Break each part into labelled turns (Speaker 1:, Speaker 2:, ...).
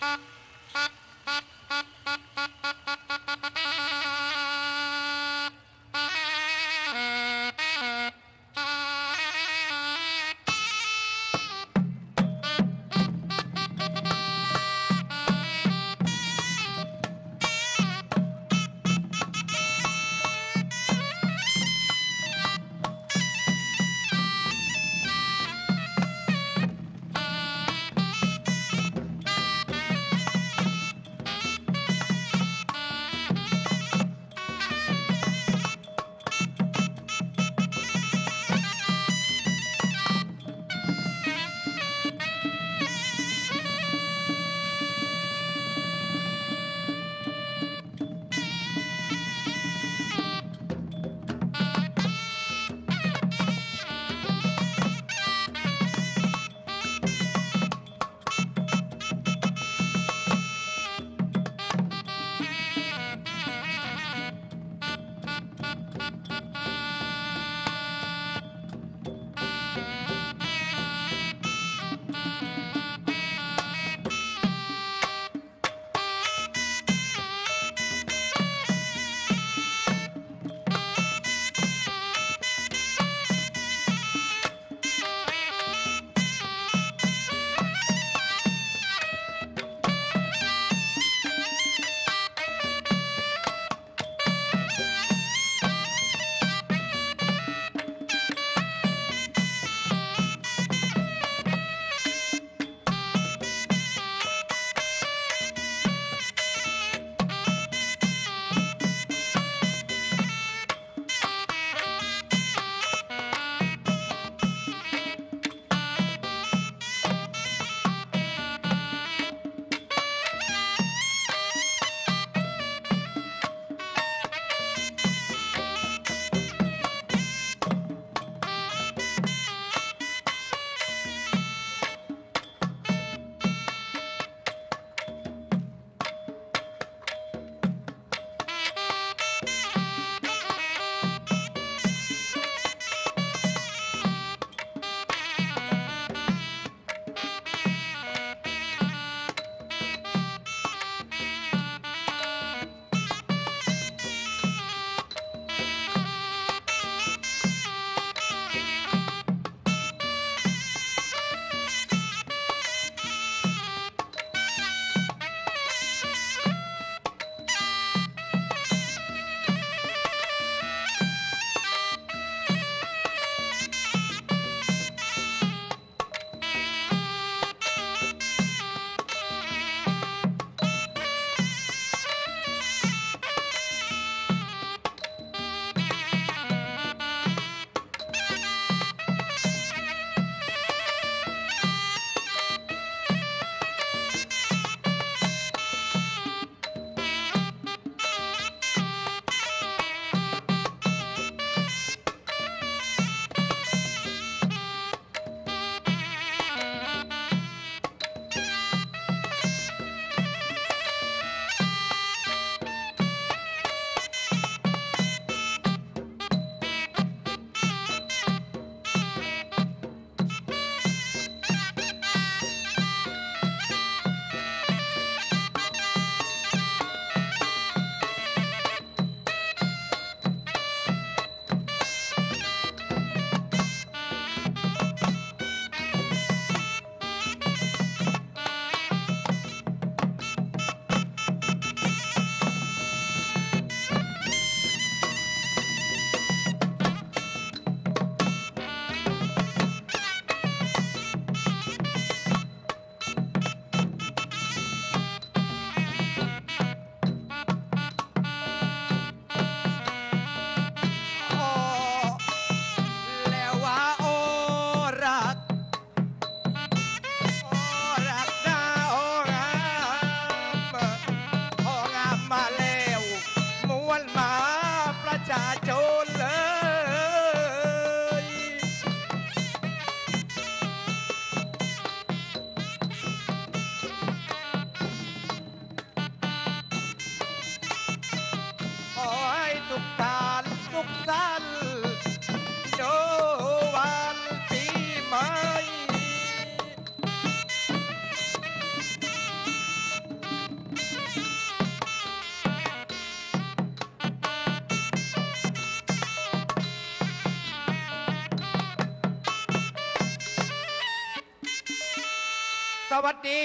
Speaker 1: Thank you.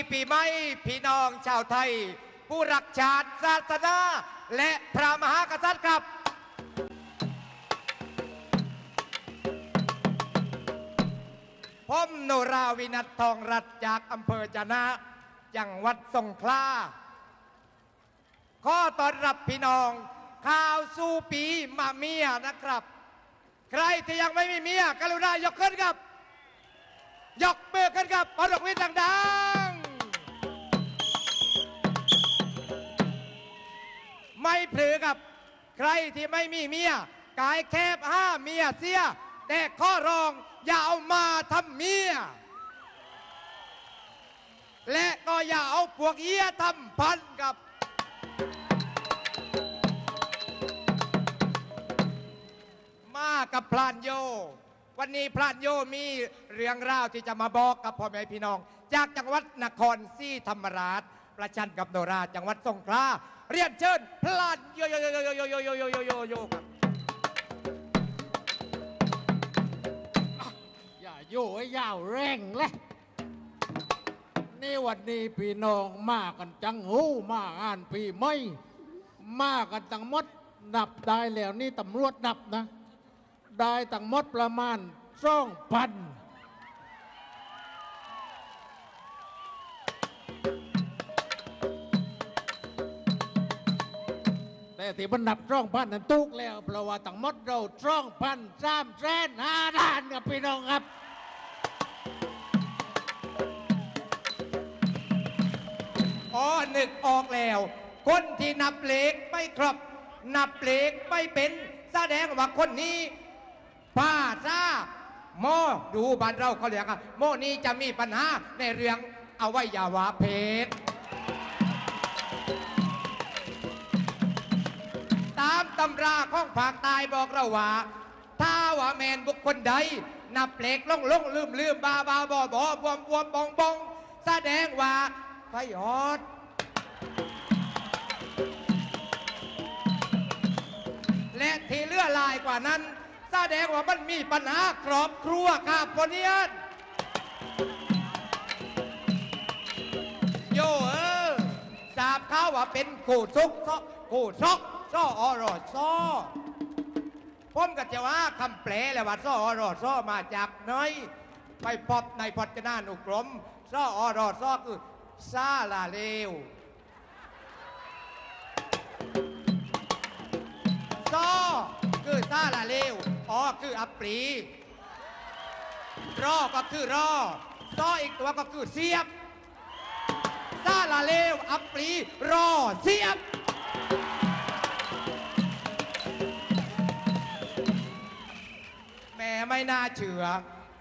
Speaker 1: ีปีใหม่พี่น้องชาวไทย ผู้รักชาติศาสนา และพระมหากษัตริย์ครับผมโนราวินัททองรัตจากอำเภอจนะจังหวัดสงขลาข้อต้อนรับพี่น้องข่าวสู่ปีมาเมียนะครับ ใครที่ยังไม่มีเมียกรุณายกขึ้นครับ ยกมือขึ้นครับปรบมือดัง ไม่เผลอครับ ใครที่ไม่มีเมียกายแคบห้าเมียเสีย แต่ข้อรองอย่าเอามาทำเมีย และก็อย่าเอาพวกเอี้ยทำพันกับมากับพลานโย วันนี้พลานโยมีเรื่องราวที่จะมาบอกกับพ่อแม่พี่น้อง จากจังหวัดนครศรีธรรมราช ประชันกับโนราจังหวัดสงขลา เรียนเชิญพลานโยโยโยโยโยโยโยโยโยโยโยครับ
Speaker 2: อย่าโยให้ยาวแรงเลยนี่วันนี้พี่น้องมากันจังหูมาอ่านพี่ไม่ มากันตั้งหมดนับได้แล้วนี่ตำรวจนับนะ ได้ตั้งหมดประมาณสองพัน แต่ที่มันนับร่องพันนั้นตุกแล้วเพราะว่าตั้งหมดเราร่องพันสามแสนห้าล้านครับพี่น้องครับ
Speaker 1: อ๋อนึกออกแล้ว คนที่นับเลขไม่ครบนับเลขไม่เป็นแสดงว่าคนนี้ป้าซาโมดูบ้านเราเขาเรียกอะโมนี้จะมีปัญหาในเรื่องอวัยวะเพศ ตำราของภาคใต้บอกเราว่าถ้าว่าแมนบุคคลใดนับเลขล่องล่องลืมลืมบาบาบอบอบวมบวมบองบองแสดงว่าไฟออดและที่เลื่อลายกว่านั้นแสดงว่ามันมีปัญหาครอบครัวครับคนเนี้ยโยเออทราบขาว่าเป็นกูซุกซ้อกูซอก ซออรอซอผมก็จะว่าคำแปลเลยว่าซออรอซอมาจากไหนไปพบในพจนานุกรมซออรอซอคือซาลาเลวซอคือซาลาเลวออคืออัปรีรอก็คือรอซออีกตัวก็คือเสียบซาลาเลวอัปรีรอเสียบ ไม่น่าเชื่อ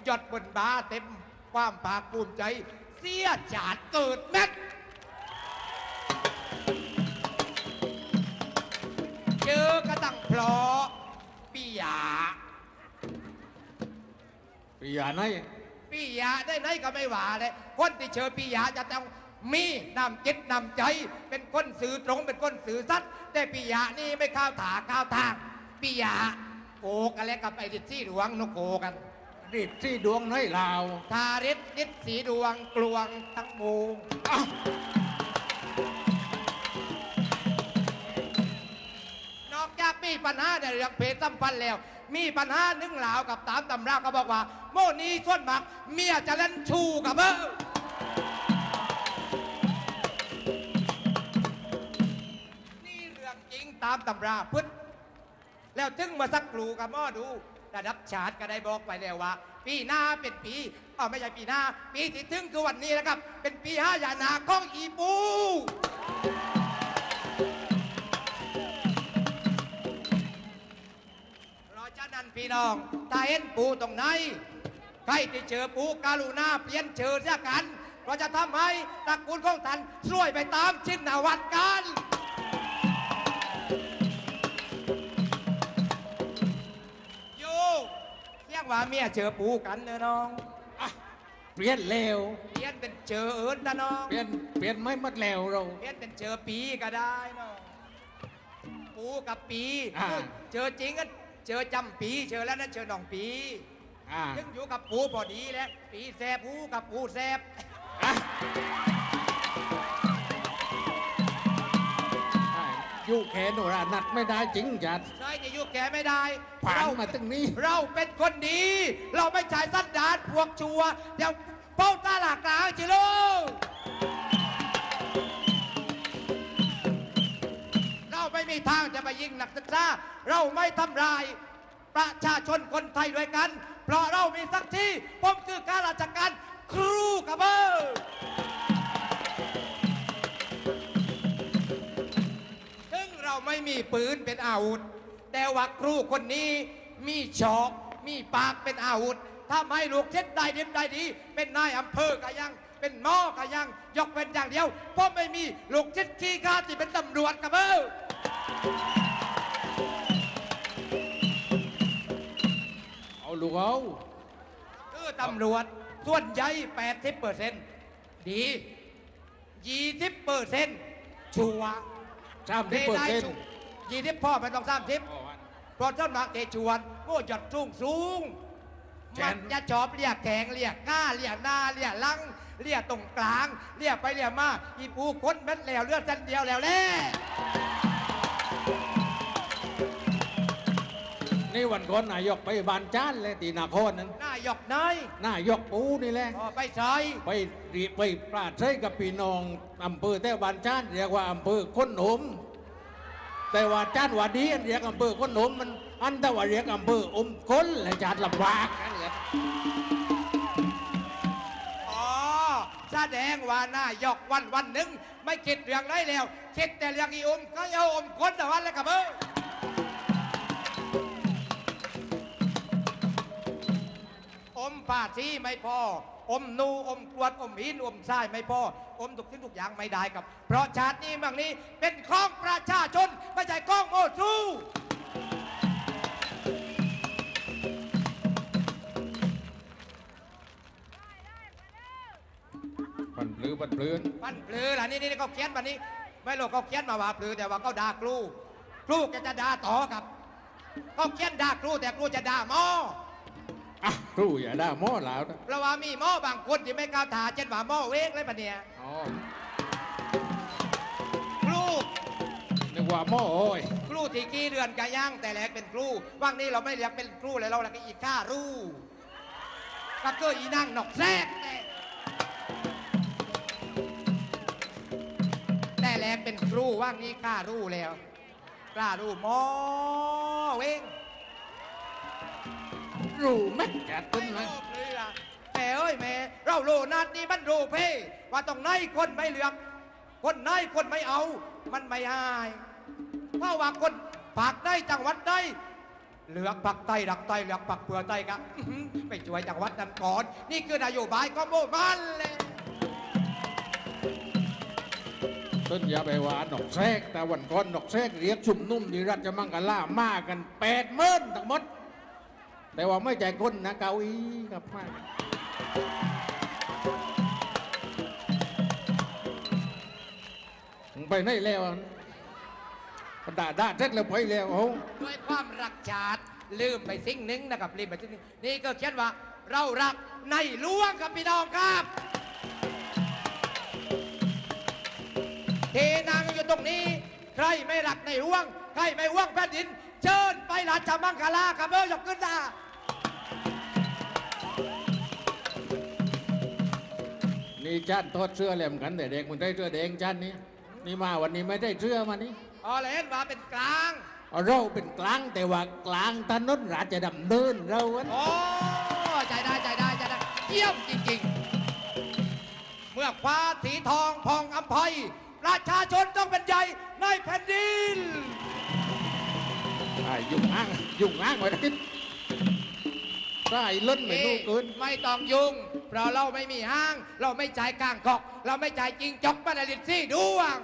Speaker 1: หยดบนบาเต็มความภาคภูมิใจ เสียจาดเกิดแม็กเจอกระตังพลอปิยา
Speaker 2: ปียาไหน
Speaker 1: ปิยาได้ไหนก็ไม่หวาเลยคนที่เจอปิยาจะต้องมีนำจิตนำใจ เป็นคนสื่อตรงเป็นคนสื่อสัตย์แต่ปิยานี่ไม่ข้าวถาข้าวทางปิยา โกกันแล้วกับไอ้ดิซี่หลวงนกโกกัน
Speaker 2: รีดที่ดวงน้อยลาว
Speaker 1: ทาริศนิดสีดวงกลวงทั้งมูง
Speaker 2: อ้าว
Speaker 1: นอกจากมีปัญหาในเรื่องเพศสัมพันธ์แล้ว มีปัญหาหนึ่งหลาวกับตามตำราก็บอกว่า โมนี้ส่วนมากเมียจะเล่นชูกับเบอนี่เรื่องจริงตามตำราพุทธ แล้วถึงมาสักครูกับหมอดู ระดับชาติก็ได้บอกไปแล้วว่า ปีหน้าเป็นปีอ๋อไม่ใช่ปีหน้า ปีที่ถึงคือวันนี้นะครับ เป็นปีห้ายานาของอีปูเพราะฉะนั้นพี่น้องถ้าเห็นปูตรงไหนใครที่เจอปูการุณาเปลี่ยนเจอเสียกัน เราจะทำให้ตระกูลของท่านช่วยไปตามชินวัตรกัน ว่าเมียเจอปูกันเนอะน้อง
Speaker 2: อะเปลี่ยนเร็ว
Speaker 1: เปลี่ยนเป็นเจอเอิญนะน้อง
Speaker 2: เปลี่ยนเปลี่ยนไม่หมดแล้วเรา
Speaker 1: เปลี่ยนเป็นเจอปีก็ได้น้องปูกับปี
Speaker 2: อ่า
Speaker 1: เจอจริงก็เจอจำปีเจอแล้วนะเจอน้องปี
Speaker 2: อ่า
Speaker 1: ยังอยู่กับปูพอดีแล้วปีแซบปูกับปูแซบ
Speaker 2: อะ ยู่แขนโนรานัดไม่ได้จริงจัด
Speaker 1: ใช่จะยุแกไม่ได้
Speaker 2: ผ่าน
Speaker 1: เรา
Speaker 2: มาตึงนี้
Speaker 1: เราเป็นคนดี เราไม่ใช่สันดานพวกชัวเดี๋ยวเป้าตาหลากหลายจิลูกเราไม่มีทางจะไปยิงนักศึกษาเราไม่ทำลาย ประชาชนคนไทยด้วยกัน เพราะเรามีสักที่ผมคือข้าราชการครูกับเบอ ไม่มีปืนเป็นอาวุธ แต่ว่าครูคนนี้มีชอก มีปากเป็นอาวุธ ถ้าไม่ลูกเช็ดได้ดิบได้ดี เป็นนายอำเภอก็ยัง เป็นหม้อก็ยัง ยกเป็นอย่างเดียว เพราะไม่มีลูกเช็ดขี้ข้าที่เป็นตำรวจกับเบอร์
Speaker 2: เอาลูกเอา
Speaker 1: คือตำรวจส่วนใหญ่80เปอร์เซ็นต์ดี20เปอร์เซ็นต์ชัวร์
Speaker 2: สามสิบเปอร์เซ็นต์
Speaker 1: ยี่สิบพ่อไม่ต้องสามสิบเพราะท่านมักเตชวนโอ้หยอดสูงสูงมันจะชอบเรียกแขงเรียกก้าเรียกหน้าเรียกลังเรียกตรงกลางเรียกไปเรียกมาอีปูคนเม็ดแล้วเลือดจันเดียวแล้วแห
Speaker 2: นี่วันก่อนนายกไปบานจ้านเลยตีนาโคนนั้น
Speaker 1: หน้าหยอกนาย
Speaker 2: นายกปูนี่แหละ
Speaker 1: พอไปใส่
Speaker 2: ไปรีไปปราดใช้กับพี่น้องอำเภอแต่บานจ้านเรียกว่าอำเภอค้นหนมแต่ว่าจ้านว่าดีเรียกอำเภอค้นหนมมันอันแต่ว่าเรียกอำเภออมค้นและจานลำบากนั่นแหละ
Speaker 1: อ๋อแสดงว่าหน้าหยอกวันวันหนึ่งไม่คิดเรื่องไรแล้ว คิดแต่เรื่องอีอมก็เอาอมคนแต่วันแล้วกับเออ ป่าชีไม่พอ อมนูอมกรวดอมหินอมทรายไม่พอ อมทุกทิ้งทุกอย่างไม่ได้ครับ เพราะชาตินี้บางนี้เป็นของประชาชนไม่ใช่ของโมซู
Speaker 2: ปันปลือปันปลือน
Speaker 1: ปันปลือล่ะนี่นี่เขาเขียนวันนี้ ไม่รู้เขาเขียนมาว่าปลือแต่ว่าเขาด่าครูครูแกจะด่าต่อครับเขาเขียนด่าครูแต่ครูจะด่าหมอ
Speaker 2: อะครูอย่าด่าหม้อแล้วนะ
Speaker 1: เพราะว่ามีหมอบางคนที่ไม่กล้าถาเช่นว่าหมอเวกเลยปะเนี่ย
Speaker 2: อ๋อ
Speaker 1: ครู
Speaker 2: นึกว่าหม้อโอ้ย
Speaker 1: ครูที่กี่เดือนกะย่างแต่แรกเป็นครูว่างนี้เราไม่เรียกเป็นครูเลยเราเรียกอีกข้ารู้ก็คืออีนั่งนอกแทรกแต่แต่แรกเป็นครูว่างนี้ข้ารู้แล้วกล้ารู้หมอเวง
Speaker 2: รู้ไหมจัด
Speaker 1: ไม่
Speaker 2: เป็นไหม
Speaker 1: รู้เรือแม่เอ้ยแม่ เราโลนัดนี้มันโรเพ่ว่าตรงไหนคนไม่เลือกคนไหนคนไม่เอา มันไม่หายเพราะว่าคนปากได้จังหวัดได้เหลือกปักใต้รักใต้เหลือกปักเปลือใต้ครับไปช่วยจังหวัดนั้นก่อน นี่คือนโยบายก็โมมันเลย
Speaker 2: ต้นอย่าไปว่าดอกแทรกแต่วันก่อนดอกแทรกเรียกชุมนุ่มที่รัชมังกล่ามากันแปดหมื่นทั้งหมด แต่ว่าไม่ใจกคนนะเกาอี้กับมากมึงไปไหนแล้วด่าด่าเสร็จแล้วไปแล้วโอ้
Speaker 1: ด้วยความรักชาติลืมไปสิ่งหนึ่งนะครับลืมไปสิ่งนึงนี่ก็เขียนว่า เรารักในหลวงครับพี่น้องครับเทนางอยู่ตรงนี้ ใครไม่รักในหลวง ใครไม่หวงแผ่นดิน เชิญไปราชมังคลาครับเออยกขึ้นตา
Speaker 2: นี่จานทอดเสื้อแหลมกันแต่เด็กมันได้เสื้อแดงจานนี้นี่มาวันนี้ไม่ได้เสื้อมานี่
Speaker 1: อ๋อเลยเห็นว่าเป็นกลาง
Speaker 2: เราเป็นกลางแต่ว่ากลางถนนราชดำเนินเราอะ
Speaker 1: โอ้ใจได้ใจได้ใจได้เยี่ยมจริงๆ เมื่อคว้าสีทองพองอัมภัยประชาชนต้องเป็นใหญ่ในแผ่นดิน
Speaker 2: อ่า ยุ่งอ้างยุ่งอ้างไว้ได้ใส่ล้นไม่รู้เกิน
Speaker 1: ไม่ต้องยุ่ง เพราะเราไม่มีห้าง เราไม่จ่ายกลางกอก เราไม่จ่ายจริงจอกมาในลิตซี่ดวง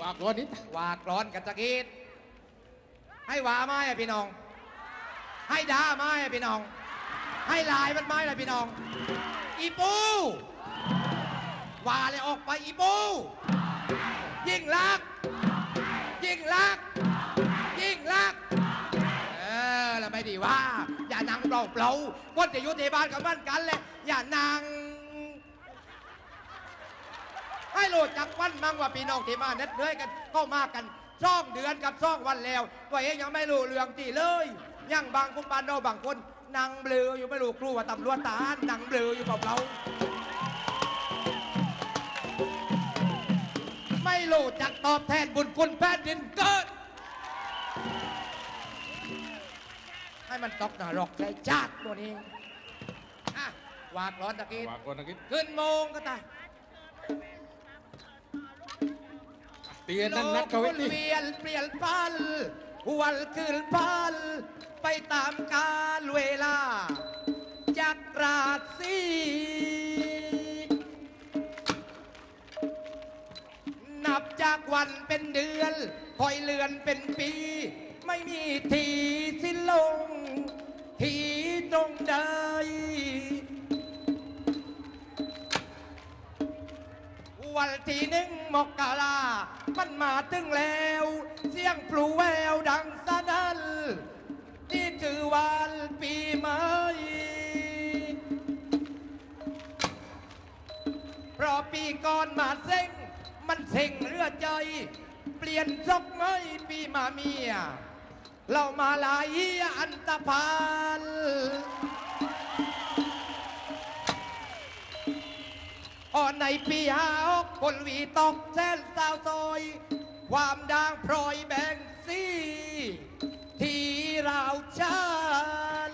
Speaker 2: ว่าก่อนนี้
Speaker 1: วาดร้อนกันตะกีดให้ว่าไม้อะพี่น้อง ให้ด่าไม้อะพี่น้อง ให้ลายมันไม้ละพี่น้อง อีปูว่าเลยออกไปอีปู ยิ่งรักยิ่งรักยิ่งรักเออแล้วไม่ดีว่า อย่านั่งเปล่าเปล่าๆคนจะอยู่ที่บ้านกับบ้านกันเลยอย่านั่ง ให้โลดจักวันมั่งว่าพี่น้องที่มาเน็ดเหนื่อยกันเข้ามากันซ่องเดือนกับซ่องวันแล้วตัวเองยังไม่รู้เรื่องที่เลยยังบางคนบ้านเราบางคนนั่งเบลออยู่ไม่รู้ครูว่าตำรวจทหารนั่งเบลออยู่เปล่าเปล่า รู้จักตอบแทนบุญคุณแผ่นดินเกิด ให้มันตกนรกใจจาดตัวนี้อะวากร้อนตะกี้
Speaker 2: ฝากคนนะคิด
Speaker 1: ขึ้นโมงก็ตาย
Speaker 2: เตียนนั่นนัดเขาไว้
Speaker 1: โลกหมุ
Speaker 2: ที่
Speaker 1: นเวียนเปลี่ยนพันวันคืนพันไปตามกาลเวลาจักรราศี จากวันเป็นเดือนคอยเลือนเป็นปี ไม่มีทีสิ้นลง ทีตรงใดวันที่หนึ่งมกรามันมาถึงแล้ว เสียงปลูแววดังสนั่นนี่คือวันปีใหม่เพราะปีก่อนมาเซ็ง มันเซ็งเรือใจ เปลี่ยนซกไม่ปีมาเมีย เรามาลายอันตพานอ่อนในปีห้าหกคนวีตกแสนสาวซอย ความด่างพรอยแบ่งสีที่เราชัน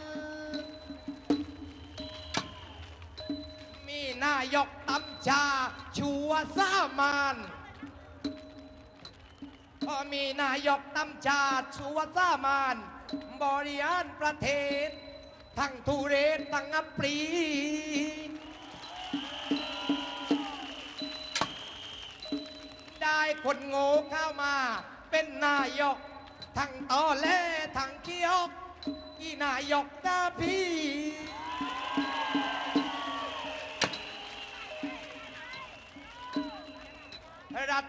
Speaker 1: มีนายกตำชา ชัวสามานพอมีนายกตำชาติชัวสามาน บริหารประเทศ ทั้งทุเรศทั้งอัปรีได้คนโง่เข้ามาเป็นนายก ทั้งตอแลทั้งเกี้ยวอีนายกหน้าพี่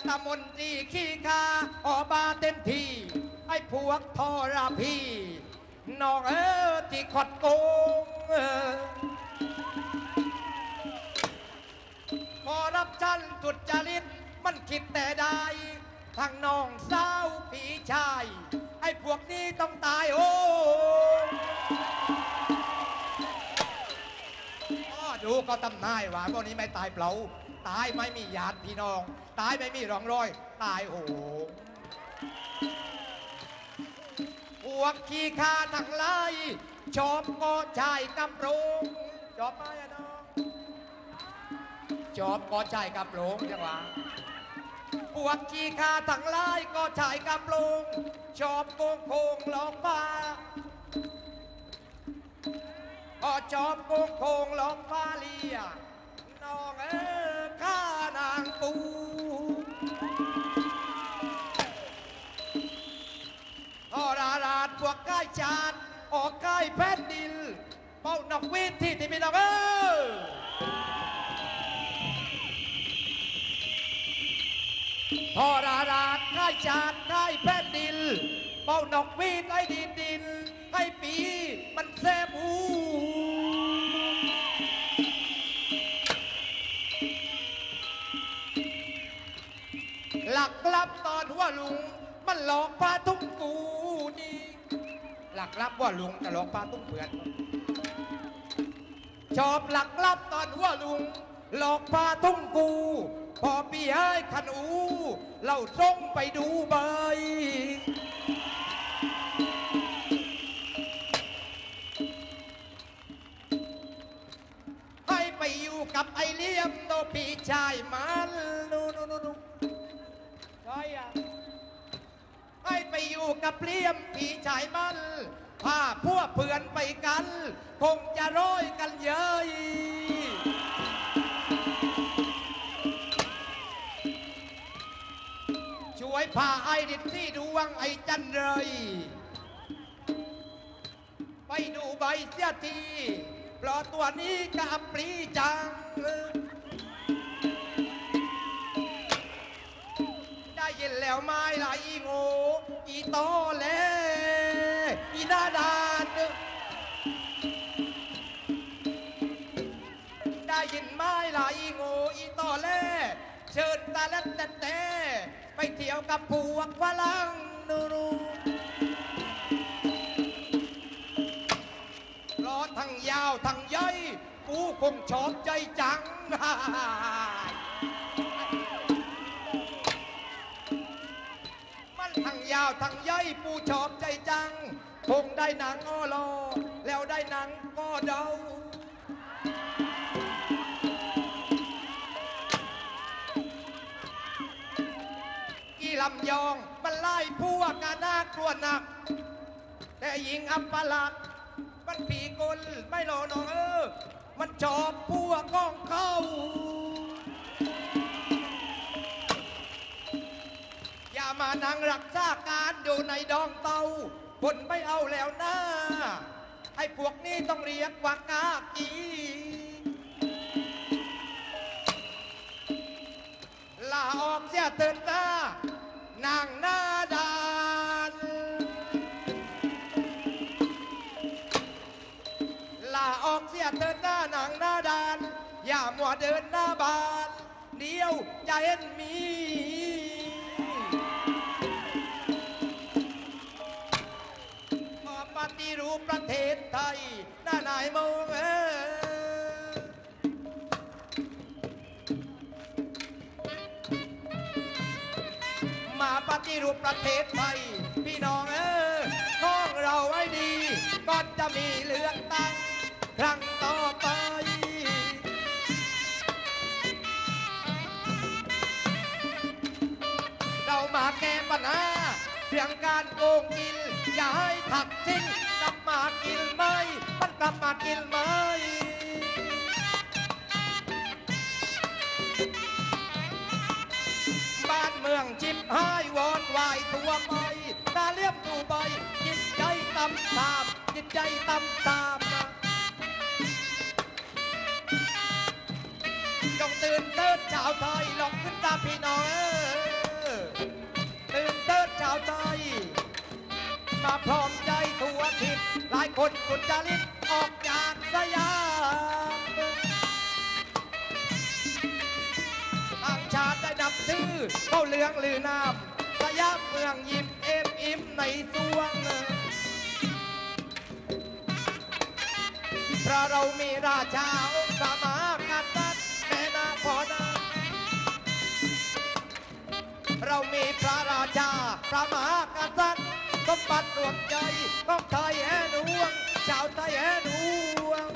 Speaker 1: รัฐมนตรีขี้คาออบาเต็มทีไอ้พวกทอราพีน้องเออที่ขดโกงพอรับชั้นจุดจริตมันคิดแต่ได้ทางน้องสาวพี่ชาย ไอ้พวกนี้ต้องตายโอ้อ้อดูก็ตำนายว่าพวกนี้ไม่ตายเปล่า ตายไม่มีญาติพี่น้อง ตายไม่มีร่องรอย ตายโหงพวกขี้ข้าทั้งหลายชอบก็ชายกำโรงชอบไหมอะน้องจอบก็ชายกับโหลงจังหวะพวกขี้คาทั้งหลายก็ชายกับโหลงชอบโกงโคงหลอกป้าพอจอบโกงโคงหลอกป้าเลียน้องเอ พอราดพวกใกล้จานออกใกล้แผ่นดิน เป้านกหวีดที่ที่มีน้องเออทอราราดใกล้จานใกล้แผ่นดิน เป่านกหวีดไอ้ดินดินให้ปีมันแซบหูหลักลับตอนหัวลุง มันหลอกพาทุ่งกูนี่หลักลับว่าลุงจะหลอกพาทุ่งเพื่อน ชอบหลักลับตอนหัวลุง หลอกพาทุ่งกูพอปีให้ขันอูเราส่งไปดูใบให้ไปอยู่กับไอเลี่ยมโตพี่ชายมันนูนูนูนูใช่อะให้ ไปอยู่กับเลี่ยมพี่ชายมันพาพวกเพื่อนไปกัน คงจะร้อยกันเยอะช่วยพาไอ้ดินที่ดวงไอ้จันเลย ไปดูใบเสียทีเพราะตัวนี้กะปรีจัง วไม้หลายอีโงอีตอแลอีหน้าดานได้ยินไม้หลายอีโงอีตอแลเชิญตาเลันแต่ไปเที่ยวกับพวกฝรั่งนูรูรอทั้งยาวทั้งย่อยกูคงชอบใจจัง ทั้งยาวทั้งย่อยปูชอบใจจัง คงได้หนังอ้อโลแล้วได้หนังก็เดากี่ลำยองมันไล่พวกงานน่ากลัวหนัก แต่หญิงอัปปลักมันผีกลไม่รอน้องเออ มันชอบพวกก้องเข้า มานั่งรักษาการอยู่ในดองเตาผลไม่เอาแล้วนะไอ้พวกนี้ต้องเรียกว่ากากีลาออกเสียเตือนหน้านางหน้าดานลาออกเสียเตือนหน้านางหน้าดาน อย่ามัวเดินหน้าบาน เดียวจะเห็นมี ฏิรูปประเทศไทยหน้านายมองเออมาปฏิรูปประเทศไทยพี่น้องเออของเราไว้ดีก่อนจะมีเลือกตั้งครั้งต่อไป เรามาแก้ปัญหา รื่องการโกงกิน อย่าให้ถักทิ้งกลับมากินไหมมันกลับมากินไหมบ้านเมืองจิบหายวอดวายตัวไปตาเลียมดูใบจิตใจต่ำตามจิตใจต่ำตามจงตื่นเติดชาวไทยลองขึ้นตามพี่น้องตื่นเต้นชาวไทย มาพร้อมใจทั่วทิศหลายคนกุจาริตออกจากสยามทางชาติได้นับถือเข้าเลืองลือนามสยามเมืองยิ้มเอ็มอิ่มในสวงเพราะเรามีราชาองค์สมากษัตริย์แม่นาพอนาเรามีพระราชาพระมหากษัตริย์ สมบัติดวงใจของไทยแห่หนวง ชาวไทยแห่หนวง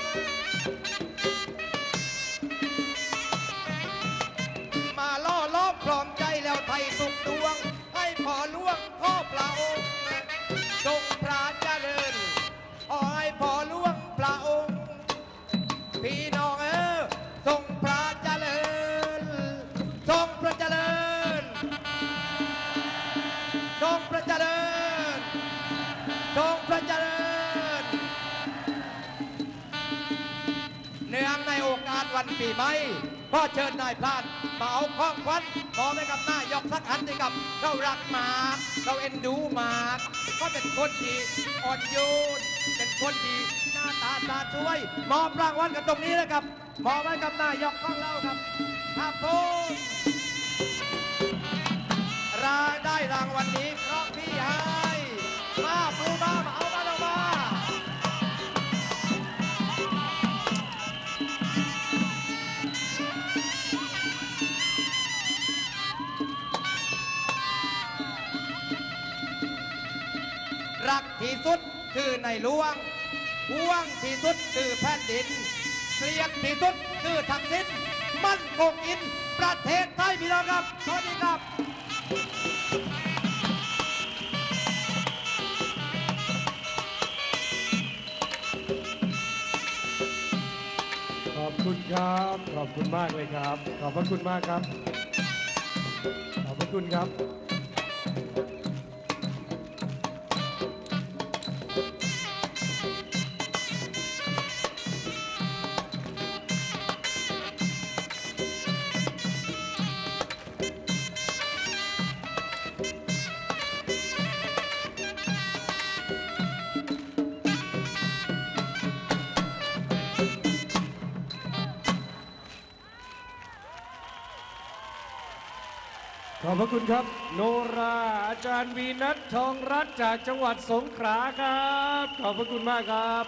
Speaker 1: มาล่อล้อมพร้อมใจแล้วไทยสุขดวง ให้พอล่วงพ่อพระองค์ทรงานปีใหม่ก็เชิญนายพลานมาเอาข้องควันขอไปกับหน้ายกสักอันดีกับเรารักหมากเราเอ็นดูหมากก็เป็นคนที่อ่อนโยนเป็นคนที่หน้าตาตาช่วยมอบรางวัลกันตรงนี้นะครับมอบไว้กับหน้ายกของเราครับครับผมรายได้รางวัลนี้เพราะพี่ให้มาปูมามาเอามาเอามา คือในหลวงห่วงที่สุดคือแผ่นดินเกลียดที่สุดคือทักษิณมั่นคงอิน ประเทศไทยพี่น้องครับสวัสดีครับ
Speaker 3: ขอบคุณครับ ขอบคุณมากเลยครับ ขอบพระคุณมากครับ ขอบพระคุณครับ จารย์วีนัททองรัตจากจังหวัดสงขลาครับ ขอบพระคุณมากครับ